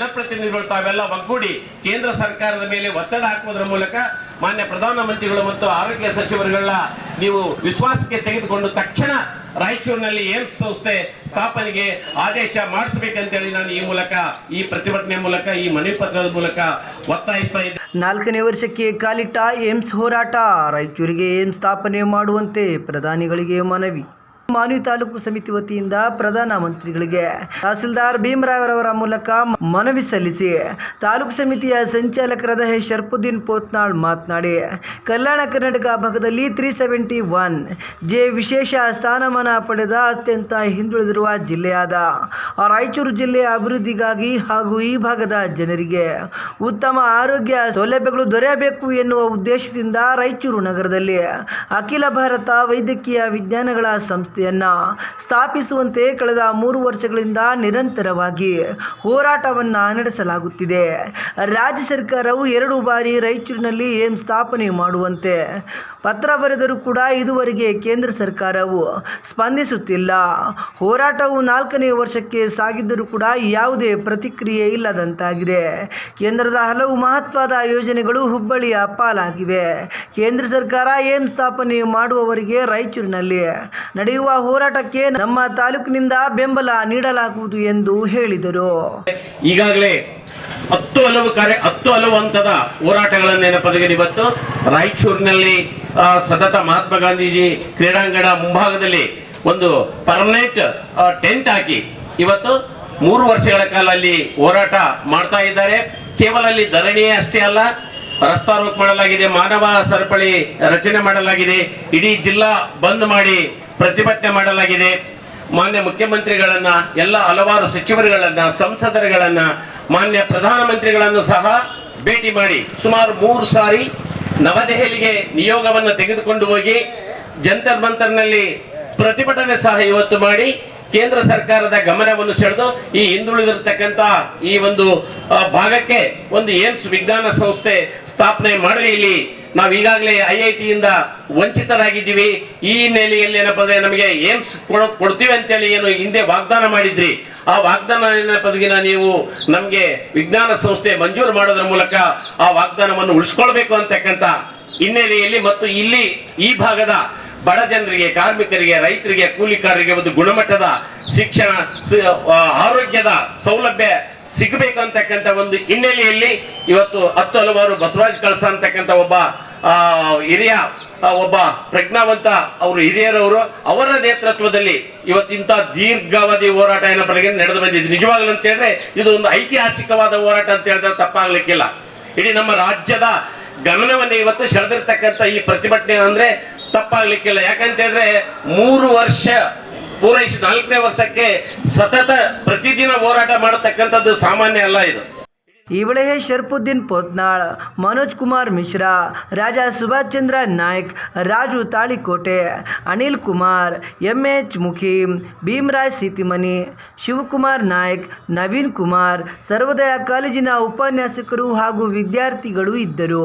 ಜನಪ್ರತಿನಿಧಿಗಳು ತಾವೆಲ್ಲ ಒಗ್ಗೂಡಿ ಕೇಂದ್ರ ಸರ್ಕಾರದ ಮೇಲೆ ಒತ್ತಡ ಹಾಕುವುದರ ಮೂಲಕ ಮಾನ್ಯ ಪ್ರಧಾನಮಂತ್ರಿಗಳು ಮತ್ತು ಆರೋಗ್ಯ ಸಚಿವರುಗಳ ನೀವು ವಿಶ್ವಾಸಕ್ಕೆ ತೆಗೆದುಕೊಂಡು ತಕ್ಷಣ ರಾಯಚೂರಿನಲ್ಲಿ ಏಮ್ಸ್ ಸಂಸ್ಥೆ ಸ್ಥಾಪನೆಗೆ ಆದೇಶ ಮಾಡಿಸಬೇಕಂತೇಳಿ ನಾನು ಈ ಮೂಲಕ, ಈ ಪ್ರತಿಭಟನೆ ಮೂಲಕ, ಈ ಮನವಿ ಪತ್ರದ ಮೂಲಕ ಒತ್ತಾಯಿಸ್ತಾ ಇದ್ದೇನೆ ನಾಲ್ಕನೇ ವರ್ಷಕ್ಕೆ ಕಾಲಿಟ್ಟ ಏಮ್ಸ್ ಹೋರಾಟ, ರಾಯಚೂರಿಗೆ ಏಮ್ಸ್ ಸ್ಥಾಪನೆ ಮಾಡುವಂತೆ ಪ್ರಧಾನಿಗಳಿಗೆ ಮನವಿ. ಮಾನ್ವಿ ತಾಲೂಕು ಸಮಿತಿ ವತಿಯಿಂದ ಪ್ರಧಾನ ಮಂತ್ರಿಗಳಿಗೆ ತಹಸೀಲ್ದಾರ್ ಭೀಮರಾಯರವರ ಮೂಲಕ ಮನವಿ ಸಲ್ಲಿಸಿ ತಾಲೂಕು ಸಮಿತಿಯ ಸಂಚಾಲಕರಾದ ಹೆ ಶರ್ಪುದ್ದೀನ್ ಪೋತ್ನಾಳ್ ಮಾತನಾಡಿ, ಕಲ್ಯಾಣ ಕರ್ನಾಟಕ ಭಾಗದಲ್ಲಿ ತ್ರೀ ಸೆವೆಂಟಿ ಒನ್ ಜೆ ವಿಶೇಷ ಸ್ಥಾನಮಾನ ಪಡೆದ ಅತ್ಯಂತ ಹಿಂದುಳಿದಿರುವ ಜಿಲ್ಲೆಯಾದ ರಾಯಚೂರು ಜಿಲ್ಲೆಯ ಅಭಿವೃದ್ಧಿಗಾಗಿ ಹಾಗೂ ಈ ಭಾಗದ ಜನರಿಗೆ ಉತ್ತಮ ಆರೋಗ್ಯ ಸೌಲಭ್ಯಗಳು ದೊರೆಯಬೇಕು ಎನ್ನುವ ಉದ್ದೇಶದಿಂದ ರಾಯಚೂರು ನಗರದಲ್ಲಿ ಅಖಿಲ ಭಾರತ ವೈದ್ಯಕೀಯ ವಿಜ್ಞಾನಗಳ ಸಂಸ್ಥೆಯನ್ನ ಸ್ಥಾಪಿಸುವಂತೆ ಕಳೆದ ಮೂರು ವರ್ಷಗಳಿಂದ ನಿರಂತರವಾಗಿ ಹೋರಾಟವನ್ನ ನಡೆಸಲಾಗುತ್ತಿದೆ. ರಾಜ್ಯ ಸರ್ಕಾರವು ಎರಡು ಬಾರಿ ರಾಯಚೂರಿನಲ್ಲಿ ಏಮ್ ಸ್ಥಾಪನೆ ಮಾಡುವಂತೆ ಪತ್ರ ಬರೆದರೂ ಕೂಡ ಇದುವರೆಗೆ ಕೇಂದ್ರ ಸರ್ಕಾರವು ಸ್ಪಂದಿಸುತ್ತಿಲ್ಲ. ಹೋರಾಟವು ನಾಲ್ಕನೇ ವರ್ಷಕ್ಕೆ ಸಾಗಿದ್ದರೂ ಕೂಡ ಯಾವುದೇ ಪ್ರತಿಕ್ರಿಯೆ ಇಲ್ಲದಂತಾಗಿದೆ. ಕೇಂದ್ರದ ಹಲವು ಮಹತ್ವದ ಯೋಜನೆಗಳು ಹುಬ್ಬಳ್ಳಿಯ ಪಾಲಾಗಿವೆ. ಕೇಂದ್ರ ಸರ್ಕಾರ ಏಮ್ ಸ್ಥಾಪನೆ ಮಾಡುವವರಿಗೆ ರಾಯಚೂರಿನಲ್ಲಿ ನಡೆಯುವ ಹೋರಾಟಕ್ಕೆ ನಮ್ಮ ತಾಲೂಕಿನಿಂದ ಬೆಂಬಲ ನೀಡಲಾಗುವುದು ಎಂದು ಹೇಳಿದರು. ಈಗಾಗಲೇ ಹತ್ತು ಹಲವು ಕಾರ್ಯ, ಹತ್ತು ಹಲವು ಹಂತದ ಹೋರಾಟಗಳನ್ನು ನೆನಪದගෙන ಇವತ್ತು ರಾಯಚೂರಿನಲ್ಲಿ ಸತತ ಮಹಾತ್ಮ ಗಾಂಧೀಜಿ ಕ್ರೀಡಾಂಗಣ ಮುಂಭಾಗದಲ್ಲಿ ಒಂದು ಪರ್ಮನೆಂಟ್ ಟೆಂಟ್ ಹಾಕಿ ಇವತ್ತು ಮೂರು ವರ್ಷಗಳ ಕಾಲ ಅಲ್ಲಿ ಹೋರಾಟ ಮಾಡ್ತಾ ಇದ್ದಾರೆ. ಕೇವಲ ಅಲ್ಲಿ ಧರಣಿಯೇ ಅಷ್ಟೇ ಅಲ್ಲ ರಸ್ತಾರೋಪ ಮಾಡಲಾಗಿದೆ, ಮಾನವ ಸರಪಳಿ ರಚನೆ ಮಾಡಲಾಗಿದೆ. ಇಡೀ ಜಿಲ್ಲಾ ಬಂದ್ ಮಾಡಿ ಪ್ರತಿಭಟನೆ ಮಾಡಲಾಗಿದೆ. ಮಾನ್ಯ ಮುಖ್ಯಮಂತ್ರಿಗಳನ್ನ, ಎಲ್ಲ ಹಲವಾರು ಸಚಿವರುಗಳನ್ನ, ಸಂಸದರುಗಳನ್ನ, ಮಾನ್ಯ ಪ್ರಧಾನಮಂತ್ರಿಗಳನ್ನು ಸಹ ಭೇಟಿ ಮಾಡಿ ಸುಮಾರು ಮೂರು ಸಾರಿ ನವದೆಹಲಿಗೆ ನಿಯೋಗವನ್ನು ತೆಗೆದುಕೊಂಡು ಹೋಗಿ ಜಂತರ್ ಮಂತರ್ನಲ್ಲಿ ಪ್ರತಿಭಟನೆ ಸಹ ಇವತ್ತು ಮಾಡಿ ಕೇಂದ್ರ ಸರ್ಕಾರದ ಗಮನವನ್ನು ಸೆಳೆದು ಈ ಹಿಂದುಳಿದಿರತಕ್ಕಂತ ಈ ಒಂದು ಭಾಗಕ್ಕೆ ಒಂದು ಏಮ್ಸ್ ವಿಜ್ಞಾನ ಸಂಸ್ಥೆ ಸ್ಥಾಪನೆ ಮಾಡಲಿ ಇಲ್ಲಿ ನಾವು ಈಗಾಗಲೇ ಐ ಐ ಟಿಯಿಂದ ವಂಚಿತರಾಗಿದ್ದೀವಿ. ಈ ಹಿನ್ನೆಲೆಯಲ್ಲಿ ಏನಪ್ಪ ಅಂದ್ರೆ ನಮಗೆ ಏಮ್ಸ್ ಕೊಡ, ಕೊಡ್ತೀವಿ ಅಂತೇಳಿ ಏನು ಹಿಂದೆ ವಾಗ್ದಾನ ಮಾಡಿದ್ರಿ. ಆ ವಾಗ್ದಾನ ಏನಪ್ಪದಗಿನ ನೀವು ನಮಗೆ ವಿಜ್ಞಾನ ಸಂಸ್ಥೆ ಮಂಜೂರು ಮಾಡೋದ್ರ ಮೂಲಕ ಆ ವಾಗ್ದಾನವನ್ನು ಉಳಿಸ್ಕೊಳ್ಬೇಕು ಅಂತಕ್ಕಂಥ ಹಿನ್ನೆಲೆಯಲ್ಲಿ ಮತ್ತು ಇಲ್ಲಿ ಈ ಭಾಗದ ಬಡ ಜನರಿಗೆ, ಕಾರ್ಮಿಕರಿಗೆ, ರೈತರಿಗೆ, ಕೂಲಿಕಾರರಿಗೆ ಒಂದು ಗುಣಮಟ್ಟದ ಶಿಕ್ಷಣ ಆರೋಗ್ಯದ ಸೌಲಭ್ಯ ಸಿಗಬೇಕು ಅಂತಕ್ಕಂಥ ಒಂದು ಹಿನ್ನೆಲೆಯಲ್ಲಿ ಇವತ್ತು ಹತ್ತು ಹಲವಾರು ಬಸವರಾಜ್ ಕಳಸ ಅಂತಕ್ಕಂಥ ಒಬ್ಬ ಹಿರಿಯ ಒಬ್ಬ ಪ್ರಜ್ಞಾವಂತ ಅವರು ಹಿರಿಯರವರು ಅವರ ನೇತೃತ್ವದಲ್ಲಿ ಇವತ್ತಿಂತ ದೀರ್ಘಾವಧಿ ಹೋರಾಟ ಏನಪ್ಪ ನಡೆದು ಬಂದಿದೆ. ನಿಜವಾಗ್ಲೂ ಅಂತ ಹೇಳಿದ್ರೆ ಇದು ಒಂದು ಐತಿಹಾಸಿಕವಾದ ಹೋರಾಟ ಅಂತ ಹೇಳಿದ್ರೆ ತಪ್ಪಾಗ್ಲಿಕ್ಕಿಲ್ಲ. ಇಡೀ ನಮ್ಮ ರಾಜ್ಯದ ಗಮನವನ್ನು ಇವತ್ತು ಸೆಳೆದಿರ್ತಕ್ಕಂಥ ಈ ಪ್ರತಿಭಟನೆ ಅಂದ್ರೆ ತಪ್ಪಾಗ್ಲಿಕ್ಕಿಲ್ಲ. ಯಾಕಂತ ಹೇಳಿದ್ರೆ ಮೂರು ವರ್ಷ ಪೂರೈಸಿ ನಾಲ್ಕನೇ ವರ್ಷಕ್ಕೆ ಸತತ ಪ್ರತಿದಿನ ಹೋರಾಟ ಮಾಡತಕ್ಕಂಥದ್ದು ಸಾಮಾನ್ಯ ಅಲ್ಲ ಇದು. ಈ ವೇಳೆ ಶರ್ಫುದ್ದೀನ್ ಪೋತ್ನಾಳ್ ಮನೋಜ್ ಕುಮಾರ್ ಮಿಶ್ರಾ ರಾಜಾ ಸುಭಾಷ್ ಚಂದ್ರ ನಾಯ್ಕ್ ರಾಜು ತಾಳಿಕೋಟೆ ಅನಿಲ್ ಕುಮಾರ್ ಎಂ ಎಚ್ ಮುಖಿ ಭೀಮರಾಜ್ ಸೀತಿಮನಿ ಶಿವಕುಮಾರ್ ನಾಯ್ಕ್ ನವೀನ್ ಕುಮಾರ್ ಸರ್ವೋದಯ ಕಾಲೇಜಿನ ಉಪನ್ಯಾಸಕರು ಹಾಗೂ ವಿದ್ಯಾರ್ಥಿಗಳು ಇದ್ದರು.